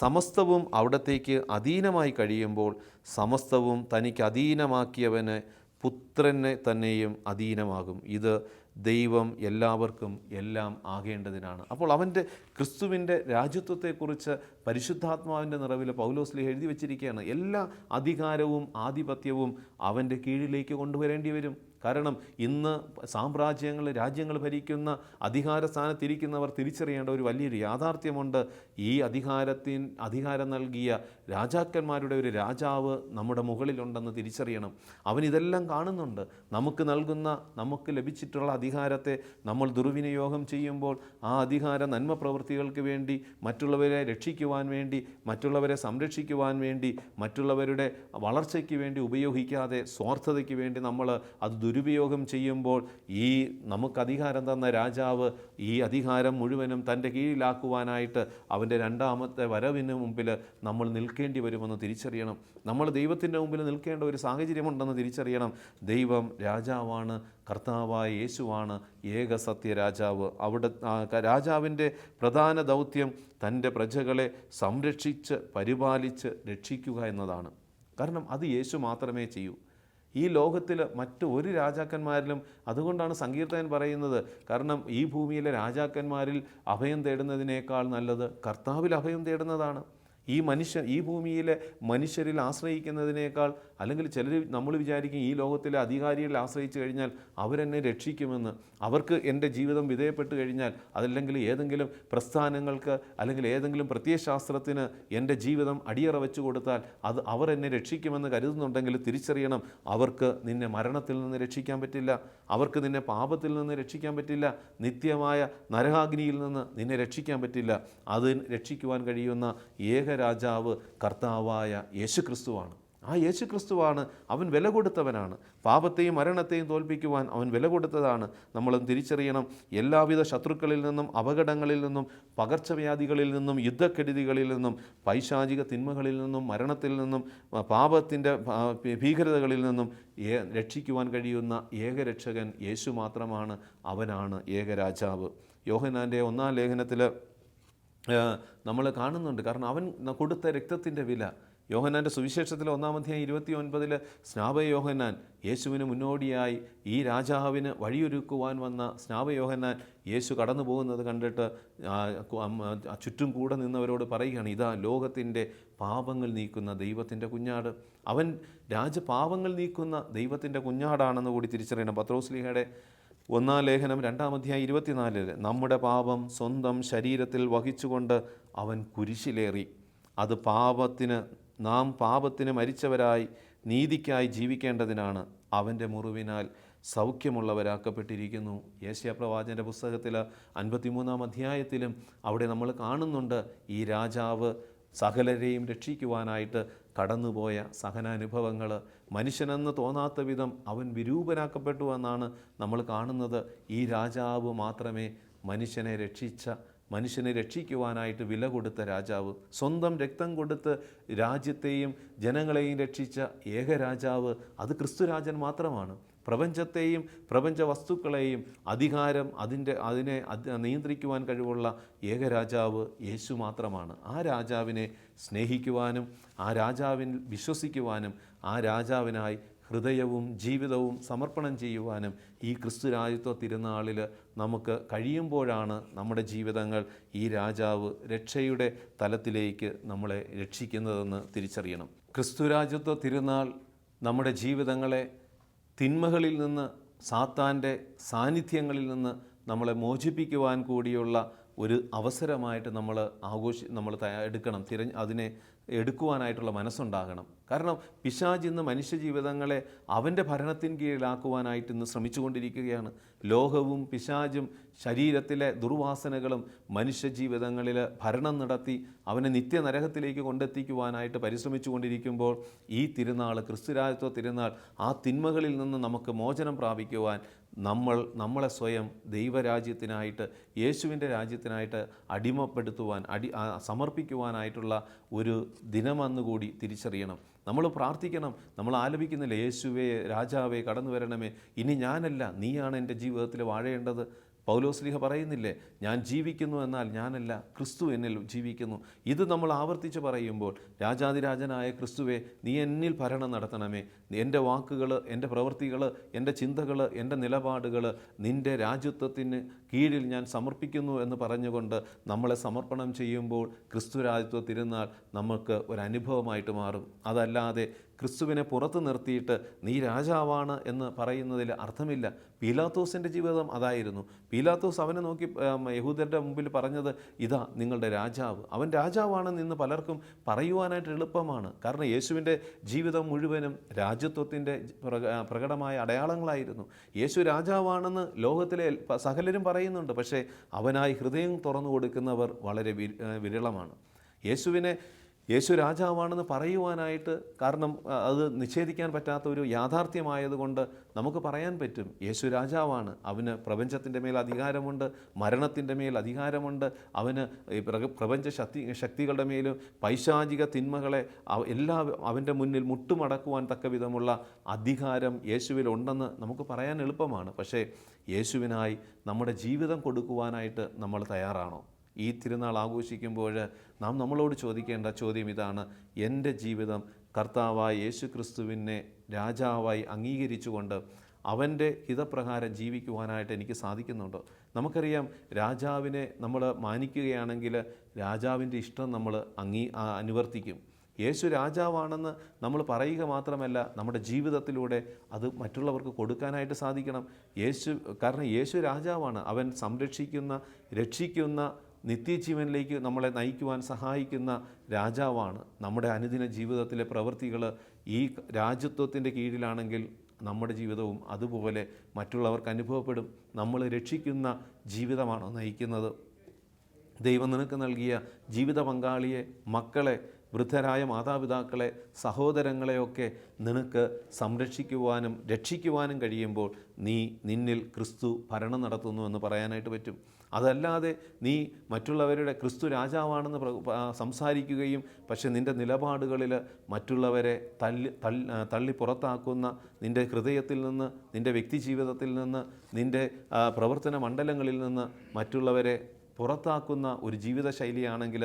സമസ്തവും അവിടത്തേക്ക് അധീനമായി കഴിയുമ്പോൾ സമസ്തവും തനിക്ക് അധീനമാക്കിയവന് പുത്രനെ തന്നെയും അധീനമാകും. ഇത് ദൈവം എല്ലാവർക്കും എല്ലാം ആകേണ്ടതിനാണ്. അപ്പോൾ അവന്റെ ക്രിസ്തുവിന്റെ രാജ്യത്വത്തെക്കുറിച്ച് പരിശുദ്ധാത്മാവിന്റെ നിറവിൽ പൗലോസ്ലി എഴുതി വച്ചിരിക്കുകയാണ്. എല്ലാ അധികാരവും ആധിപത്യവും അവന്റെ കീഴിലേക്ക് കൊണ്ടുവരേണ്ടി വരും. കാരണം ഇന്ന് സാമ്രാജ്യങ്ങൾ രാജ്യങ്ങൾ ഭരിക്കുന്ന അധികാര സ്ഥാനത്തിരിക്കുന്നവർ തിരിച്ചറിയേണ്ട ഒരു വലിയൊരു യാഥാർത്ഥ്യമുണ്ട്. ഈ അധികാരത്തിന് അധികാരം നൽകിയ രാജാക്കന്മാരുടെ ഒരു രാജാവ് നമ്മുടെ മുകളിലുണ്ടെന്ന് തിരിച്ചറിയണം. അവൻ ഇതെല്ലാം കാണുന്നുണ്ട്. നമുക്ക് നൽകുന്ന നമുക്ക് ലഭിച്ചിട്ടുള്ള അധികാരത്തെ നമ്മൾ ദുർവിനിയോഗം ചെയ്യുമ്പോൾ ആ അധികാര നന്മ പ്രവൃത്തികൾക്ക് വേണ്ടി മറ്റുള്ളവരെ രക്ഷിക്കുവാൻ വേണ്ടി മറ്റുള്ളവരെ സംരക്ഷിക്കുവാൻ വേണ്ടി മറ്റുള്ളവരുടെ വളർച്ചയ്ക്ക് വേണ്ടി ഉപയോഗിക്കാതെ സ്വാർത്ഥതയ്ക്ക് വേണ്ടി നമ്മൾ അത് ദുരുപയോഗം ചെയ്യുമ്പോൾ ഈ നമുക്ക് അധികാരം തന്ന രാജാവ് ഈ അധികാരം മുഴുവനും തന്റെ കീഴിലാക്കുവാനായിട്ട് അവന്റെ രണ്ടാമത്തെ വരവിന് മുമ്പിൽ നമ്മൾ നിൽക്കേണ്ടി വരുമെന്ന് തിരിച്ചറിയണം. നമ്മൾ ദൈവത്തിന്റെ മുമ്പിൽ നിൽക്കേണ്ട ഒരു സാഹചര്യമുണ്ടെന്ന് തിരിച്ചറിയണം. ദൈവം രാജാവാണ് കർത്താവായ യേശുവാണ് ഏക സത്യ രാജാവ്. അവിടെ രാജാവിന്റെ പ്രധാന ദൗത്യം തന്റെ പ്രജകളെ സംരക്ഷിച്ച് പരിപാലിച്ച് രക്ഷിക്കുക എന്നതാണ്. കാരണം അത് യേശു മാത്രമേ ചെയ്യൂ. ഈ ലോകത്തിൽ മറ്റു ഒരു രാജാക്കന്മാരിലും അതുകൊണ്ടാണ് സങ്കീർത്തകൻ പറയുന്നത്. കാരണം ഈ ഭൂമിയിലെ രാജാക്കന്മാരിൽ അഭയം തേടുന്നതിനേക്കാൾ നല്ലത് കർത്താവിൽ അഭയം തേടുന്നതാണ്. ഈ മനുഷ്യ ഈ ഭൂമിയിലെ മനുഷ്യരിൽ ആശ്രയിക്കുന്നതിനേക്കാൾ അല്ലെങ്കിൽ ചിലർ നമ്മൾ വിചാരിക്കും ഈ ലോകത്തിലെ അധികാരികളിൽ ആശ്രയിച്ചു കഴിഞ്ഞാൽ അവരെന്നെ രക്ഷിക്കുമെന്ന്. അവർക്ക് എന്റെ ജീവിതം വിധേയപ്പെട്ട് കഴിഞ്ഞാൽ അതല്ലെങ്കിൽ ഏതെങ്കിലും പ്രസ്ഥാനങ്ങൾക്ക് അല്ലെങ്കിൽ ഏതെങ്കിലും പ്രത്യയശാസ്ത്രത്തിന് എന്റെ ജീവിതം അടിയറ വെച്ചു കൊടുത്താൽ അത് അവർ എന്നെ രക്ഷിക്കുമെന്ന് കരുതുന്നുണ്ടെങ്കിൽ തിരിച്ചറിയണം അവർക്ക് നിന്നെ മരണത്തിൽ നിന്ന് രക്ഷിക്കാൻ പറ്റില്ല അവർക്ക് നിന്നെ പാപത്തിൽ നിന്ന് രക്ഷിക്കാൻ പറ്റില്ല നിത്യമായ നരകാഗ്നിയിൽ നിന്ന് നിന്നെ രക്ഷിക്കാൻ പറ്റില്ല. അത് രക്ഷിക്കുവാൻ കഴിയുന്ന ഏക രാജാവ് കർത്താവായ യേശുക്രിസ്തുവാണ്. ആ യേശുക്രിസ്തുവാണ് അവൻ വില കൊടുത്തവനാണ്. പാപത്തെയും മരണത്തെയും തോൽപ്പിക്കുവാൻ അവൻ വില കൊടുത്തതാണ്. നമ്മളും തിരിച്ചറിയണം എല്ലാവിധ ശത്രുക്കളിൽ നിന്നും അപകടങ്ങളിൽ നിന്നും പകർച്ചവ്യാധികളിൽ നിന്നും യുദ്ധക്കെടുതികളിൽ നിന്നും പൈശാചിക തിന്മകളിൽ നിന്നും മരണത്തിൽ നിന്നും പാപത്തിന്റെ ഭീകരതകളിൽ നിന്നും രക്ഷിക്കുവാൻ കഴിയുന്ന ഏകരക്ഷകൻ യേശു മാത്രമാണ്. അവനാണ് ഏകരാജാവ്. യോഹനാന്റെ ഒന്നാം ലേഖനത്തിൽ നമ്മൾ കാണുന്നുണ്ട്. കാരണം അവൻ കൊടുത്ത രക്തത്തിന്റെ വില. യോഹന്നാന്റെ സുവിശേഷത്തിൽ ഒന്നാമധ്യായം ഇരുപത്തി ഒൻപതിൽ സ്നാപ യോഹന്നാൻ യേശുവിന് മുന്നോടിയായി ഈ രാജാവിന് വഴിയൊരുക്കുവാൻ വന്ന സ്നാപ യോഹന്നാൻ യേശു കടന്നു പോകുന്നത് കണ്ടിട്ട് ചുറ്റും കൂടെ നിന്നവരോട് പറയുകയാണ് ഇതാ ലോകത്തിന്റെ പാപങ്ങൾ നീക്കുന്ന ദൈവത്തിന്റെ കുഞ്ഞാട്. അവൻ രാജപാപങ്ങൾ നീക്കുന്ന ദൈവത്തിന്റെ കുഞ്ഞാടാണെന്ന് കൂടി തിരിച്ചറിയണം. പത്രോസ്ലിഹയുടെ ഒന്നാം ലേഖനം രണ്ടാം ഇരുപത്തിനാലിൽ നമ്മുടെ പാപം സ്വന്തം ശരീരത്തിൽ വഹിച്ചുകൊണ്ട് അവൻ കുരിശിലേറി. അത് പാപത്തിന് നാം പാപത്തിന് മരിച്ചവരായി നീതിക്കായി ജീവിക്കേണ്ടതിനാണ്. അവന്റെ മുറിവിനാൽ സൗഖ്യമുള്ളവരാക്കപ്പെട്ടിരിക്കുന്നു. യേശ്യാപ്രവാചന്റെ പുസ്തകത്തിൽ അൻപത്തിമൂന്നാം അധ്യായത്തിലും അവിടെ നമ്മൾ കാണുന്നുണ്ട് ഈ രാജാവ് സകലരെയും രക്ഷിക്കുവാനായിട്ട് കടന്നുപോയ സഹനാനുഭവങ്ങൾ. മനുഷ്യനെന്ന് തോന്നാത്ത വിധം അവൻ വിരൂപനാക്കപ്പെട്ടു എന്നാണ് നമ്മൾ കാണുന്നത്. ഈ രാജാവ് മാത്രമേ മനുഷ്യനെ രക്ഷിച്ച മനുഷ്യനെ രക്ഷിക്കുവാനായിട്ട് വില കൊടുത്ത രാജാവ്. സ്വന്തം രക്തം കൊടുത്ത് രാജ്യത്തെയും ജനങ്ങളെയും രക്ഷിച്ച ഏക രാജാവ്. അത് ക്രിസ്തുരാജൻ മാത്രമാണ്. പ്രപഞ്ചത്തെയും പ്രപഞ്ച വസ്തുക്കളെയും അധികാരം അതിന്റെ അതിനെ അത് നിയന്ത്രിക്കുവാൻ കഴിവുള്ള ഏക രാജാവ് യേശു മാത്രമാണ്. ആ രാജാവിനെ സ്നേഹിക്കുവാനും ആ രാജാവിൽ വിശ്വസിക്കുവാനും ആ രാജാവിനായി ഹൃദയവും ജീവിതവും സമർപ്പണം ചെയ്യുവാനും ഈ ക്രിസ്തുരാജ്യത്വ തിരുനാളിൽ നമുക്ക് കഴിയുമ്പോഴാണ് നമ്മുടെ ജീവിതങ്ങൾ ഈ രാജാവ് രക്ഷയുടെ തലത്തിലേക്ക് നമ്മളെ രക്ഷിക്കുന്നതെന്ന് തിരിച്ചറിയണം. ക്രിസ്തുരാജ്യത്വ തിരുനാൾ നമ്മുടെ ജീവിതങ്ങളെ തിന്മകളിൽ നിന്ന് സാത്താന്റെ സാന്നിധ്യങ്ങളിൽ നിന്ന് നമ്മളെ മോചിപ്പിക്കുവാൻ കൂടിയുള്ള ഒരു അവസരമായിട്ട് നമ്മൾ ആഘോഷി നമ്മൾ എടുക്കണം തിരഞ്ഞ് അതിനെ എടുക്കുവാനായിട്ടുള്ള മനസ്സുണ്ടാകണം. കാരണം പിശാജ് ഇന്ന് മനുഷ്യജീവിതങ്ങളെ അവന്റെ ഭരണത്തിന് കീഴിലാക്കുവാനായിട്ട് ഇന്ന് ശ്രമിച്ചുകൊണ്ടിരിക്കുകയാണ്. ലോഹവും പിശാജും ശരീരത്തിലെ ദുർവാസനകളും മനുഷ്യജീവിതങ്ങളിൽ ഭരണം നടത്തി അവനെ നിത്യനരകത്തിലേക്ക് കൊണ്ടെത്തിക്കുവാനായിട്ട് പരിശ്രമിച്ചു കൊണ്ടിരിക്കുമ്പോൾ ഈ തിരുനാൾ ക്രിസ്തുരാജത്വ തിരുനാൾ ആ തിന്മകളിൽ നിന്ന് നമുക്ക് മോചനം പ്രാപിക്കുവാൻ നമ്മൾ നമ്മളെ സ്വയം ദൈവരാജ്യത്തിനായിട്ട് യേശുവിന്റെ രാജ്യത്തിനായിട്ട് അടിമപ്പെടുത്തുവാൻ അടി സമർപ്പിക്കുവാനായിട്ടുള്ള ഒരു ദിനമെന്നുകൂടി തിരിച്ചറിയണം. നമ്മൾ പ്രാർത്ഥിക്കണം. നമ്മൾ ആലപിക്കുന്നില്ല യേശുവേ രാജാവേ കടന്നു വരണമേ ഇനി ഞാനല്ല നീയാണ് എന്റെ ജീവിതത്തിൽ വാഴേണ്ടത്. പൗലോസ്ലിഹ പറയുന്നില്ലേ ഞാൻ ജീവിക്കുന്നു എന്നാൽ ഞാനല്ല ക്രിസ്തു എന്നിൽ ജീവിക്കുന്നു. ഇത് നമ്മൾ ആവർത്തിച്ച് പറയുമ്പോൾ രാജാതിരാജനായ ക്രിസ്തുവെ നീ എന്നിൽ ഭരണം നടത്തണമേ. എന്റെ വാക്കുകൾ എന്റെ പ്രവൃത്തികൾ എന്റെ ചിന്തകൾ എന്റെ നിലപാടുകൾ നിന്റെ രാജ്യത്വത്തിന് കീഴിൽ ഞാൻ സമർപ്പിക്കുന്നു എന്ന് പറഞ്ഞുകൊണ്ട് നമ്മളെ സമർപ്പണം ചെയ്യുമ്പോൾ ക്രിസ്തു രാജ്യത്വ തിരുന്നാൾ നമുക്ക് ഒരു അനുഭവമായിട്ട് മാറും. അതല്ലാതെ ക്രിസ്തുവിനെ പുറത്ത് നിർത്തിയിട്ട് നീ രാജാവാണ് എന്ന് പറയുന്നതിൽ അർത്ഥമില്ല. പീലാത്തോസിന്റെ ജീവിതം അതായിരുന്നു. പീലാത്തോസ് അവനെ നോക്കി യഹൂദരുടെ മുമ്പിൽ പറഞ്ഞത് ഇതാ നിങ്ങളുടെ രാജാവ്. അവൻ രാജാവാണെന്ന് ഇന്ന് പലർക്കും പറയുവാനായിട്ട് എളുപ്പമാണ്. കാരണം യേശുവിന്റെ ജീവിതം മുഴുവനും രാജ്യത്വത്തിന്റെ പ്രകടമായ അടയാളങ്ങളായിരുന്നു. യേശു രാജാവാണെന്ന് ലോകത്തിലെ സകലരും പറയുന്നുണ്ട്. പക്ഷേ അവനായി ഹൃദയം തുറന്നു കൊടുക്കുന്നവർ വളരെ വിരളമാണ്. യേശുവിനെ യേശു രാജാവാണെന്ന് പറയുവാനായിട്ട് കാരണം അത് നിഷേധിക്കാൻ പറ്റാത്ത ഒരു യാഥാർത്ഥ്യമായതുകൊണ്ട് നമുക്ക് പറയാൻ പറ്റും യേശു രാജാവാണ്. അവന് പ്രപഞ്ചത്തിന്റെ മേൽ അധികാരമുണ്ട് മരണത്തിന്റെ മേൽ അധികാരമുണ്ട്. അവന് പ്രപഞ്ച ശക്തി ശക്തികളുടെ മേലും പൈശാചിക തിന്മകളെ എല്ലാ അവന്റെ മുന്നിൽ മുട്ടുമടക്കുവാൻ തക്ക വിധമുള്ള അധികാരം യേശുവിലുണ്ടെന്ന് നമുക്ക് പറയാൻ എളുപ്പമാണ്. പക്ഷേ യേശുവിനായി നമ്മുടെ ജീവിതം കൊടുക്കുവാനായിട്ട് നമ്മൾ തയ്യാറാണോ? ഈ തിരുനാൾ ആഘോഷിക്കുമ്പോൾ നാം നമ്മളോട് ചോദിക്കേണ്ട ചോദ്യം ഇതാണ് എന്റെ ജീവിതം കർത്താവായ യേശു ക്രിസ്തുവിനെ രാജാവായി അംഗീകരിച്ചുകൊണ്ട് അവന്റെ ഹിതപ്രകാരം ജീവിക്കുവാനായിട്ട് എനിക്ക് സാധിക്കുന്നുണ്ടോ? നമുക്കറിയാം രാജാവിനെ നമ്മൾ മാനിക്കുകയാണെങ്കിൽ രാജാവിന്റെ ഇഷ്ടം നമ്മൾ അംഗീ അനുവർത്തിക്കും. യേശു രാജാവാണെന്ന് നമ്മൾ പറയുക മാത്രമല്ല നമ്മുടെ ജീവിതത്തിലൂടെ അത് മറ്റുള്ളവർക്ക് കൊടുക്കാനായിട്ട് സാധിക്കണം. യേശു കാരണം യേശു രാജാവാണ്. അവൻ സംരക്ഷിക്കുന്ന രക്ഷിക്കുന്ന നിത്യജീവനിലേക്ക് നമ്മളെ നയിക്കുവാൻ സഹായിക്കുന്ന രാജാവാണ് നമ്മുടെ അനുദിന ജീവിതത്തിലെ പ്രവൃത്തികൾ. ഈ രാജ്യത്വത്തിന്റെ കീഴിലാണെങ്കിൽ നമ്മുടെ ജീവിതവും അതുപോലെ മറ്റുള്ളവർക്ക് അനുഭവപ്പെടും. നമ്മൾ രക്ഷിക്കുന്ന ജീവിതമാണ് നയിക്കുന്നത്. ദൈവം നിനക്ക് നൽകിയ ജീവിത പങ്കാളിയെ മക്കളെ വൃദ്ധരായ മാതാപിതാക്കളെ സഹോദരങ്ങളെയൊക്കെ നിനക്ക് സംരക്ഷിക്കുവാനും രക്ഷിക്കുവാനും കഴിയുമ്പോൾ നീ നിന്നിൽ ക്രിസ്തു ഭരണം നടത്തുന്നു എന്ന് പറയാനായിട്ട് പറ്റും. അതല്ലാതെ നീ മറ്റുള്ളവരുടെ ക്രിസ്തു രാജാവാണെന്ന് സംസാരിക്കുകയും പക്ഷേ നിന്റെ നിലപാടുകളിൽ മറ്റുള്ളവരെ തള്ളി തള്ളി പുറത്താക്കുന്ന നിന്റെ ഹൃദയത്തിൽ നിന്ന് നിന്റെ വ്യക്തി ജീവിതത്തിൽ നിന്ന് നിന്റെ പ്രവർത്തന മണ്ഡലങ്ങളിൽ നിന്ന് മറ്റുള്ളവരെ പുറത്താക്കുന്ന ഒരു ജീവിതശൈലിയാണെങ്കിൽ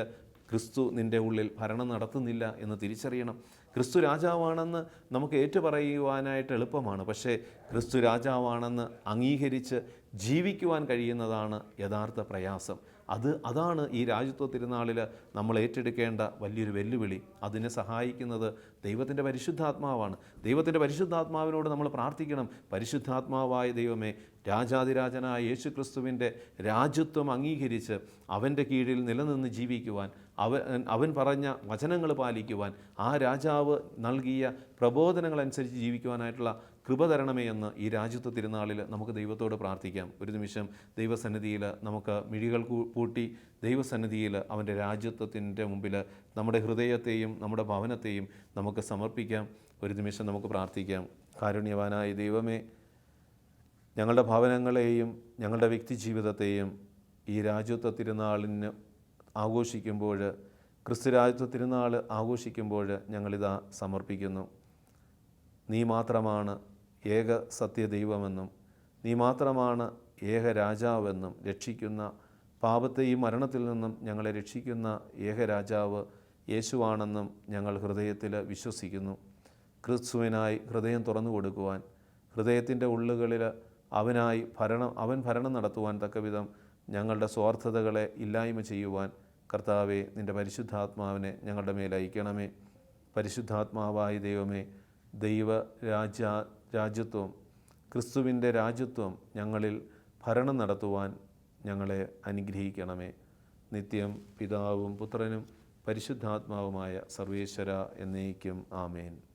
ക്രിസ്തു നിന്റെ ഉള്ളിൽ ഭരണം നടത്തുന്നില്ല എന്ന് തിരിച്ചറിയണം. ക്രിസ്തു രാജാവാണെന്ന് നമുക്ക് ഏറ്റുപറയുവാനായിട്ട് എളുപ്പമാണ്. പക്ഷേ ക്രിസ്തു രാജാവാണെന്ന് അംഗീകരിച്ച് ജീവിക്കുവാൻ കഴിയുന്നതാണ് യഥാർത്ഥ പ്രയാസം. അത് അതാണ് ഈ രാജ്യത്വ തിരുനാളിൽ നമ്മൾ ഏറ്റെടുക്കേണ്ട വലിയൊരു വെല്ലുവിളി. അതിനെ സഹായിക്കുന്നത് ദൈവത്തിന്റെ പരിശുദ്ധാത്മാവാണ്. ദൈവത്തിന്റെ പരിശുദ്ധാത്മാവിനോട് നമ്മൾ പ്രാർത്ഥിക്കണം. പരിശുദ്ധാത്മാവായ ദൈവമേ രാജാതിരാജനായ യേശു ക്രിസ്തുവിന്റെ രാജ്യത്വം അംഗീകരിച്ച് അവന്റെ കീഴിൽ നിലനിന്ന് ജീവിക്കുവാൻ അവൻ അവൻ പറഞ്ഞ വചനങ്ങൾ പാലിക്കുവാൻ ആ രാജാവ് നൽകിയ പ്രബോധനങ്ങളനുസരിച്ച് ജീവിക്കുവാനായിട്ടുള്ള കൃപ തരണമേ എന്ന് ഈ രാജ്യത്വ തിരുനാളിൽ നമുക്ക് ദൈവത്തോട് പ്രാർത്ഥിക്കാം. ഒരു നിമിഷം ദൈവസന്നിധിയിൽ നമുക്ക് മിഴികൾ പൂട്ടി ദൈവസന്നിധിയിൽ അവന്റെ രാജ്യത്വത്തിന്റെ മുമ്പിൽ നമ്മുടെ ഹൃദയത്തെയും നമ്മുടെ ഭവനത്തെയും നമുക്ക് സമർപ്പിക്കാം. ഒരു നിമിഷം നമുക്ക് പ്രാർത്ഥിക്കാം. കാരുണ്യവാനായ ദൈവമേ ഞങ്ങളുടെ ഭവനങ്ങളെയും ഞങ്ങളുടെ വ്യക്തി ജീവിതത്തെയും ഈ രാജ്യത്വ തിരുനാളിന് ആഘോഷിക്കുമ്പോൾ ക്രിസ്തുരാജ്യത്വ തിരുനാൾ ആഘോഷിക്കുമ്പോൾ ഞങ്ങളിതാ സമർപ്പിക്കുന്നു. നീ മാത്രമാണ് ഏക സത്യദൈവമെന്നും നീ മാത്രമാണ് ഏക രാജാവെന്നും രക്ഷിക്കുന്ന പാപത്തെയും മരണത്തിൽ നിന്നും ഞങ്ങളെ രക്ഷിക്കുന്ന ഏക രാജാവ് യേശുവാണെന്നും ഞങ്ങൾ ഹൃദയത്തിൽ വിശ്വസിക്കുന്നു. ക്രിസ്തുവിനായി ഹൃദയം തുറന്നു കൊടുക്കുവാൻ ഹൃദയത്തിന്റെ ഉള്ളുകളിൽ അവനായി ഭരണം അവൻ ഭരണം നടത്തുവാൻ തക്കവിധം ഞങ്ങളുടെ സ്വാർത്ഥതകളെ ഇല്ലായ്മ ചെയ്യുവാൻ കർത്താവെ നിന്റെ പരിശുദ്ധാത്മാവിനെ ഞങ്ങളുടെ മേൽ അയക്കണമേ. പരിശുദ്ധാത്മാവായ ദൈവമേ ദൈവ രാജ രാജ്യത്വം ക്രിസ്തുവിന്റെ രാജ്യത്വം ഞങ്ങളിൽ ഭരണം നടത്തുവാൻ ഞങ്ങളെ അനുഗ്രഹിക്കണമേ. നിത്യം പിതാവും പുത്രനും പരിശുദ്ധാത്മാവുമായ സർവേശ്വര എന്നേക്കും ആമേൻ.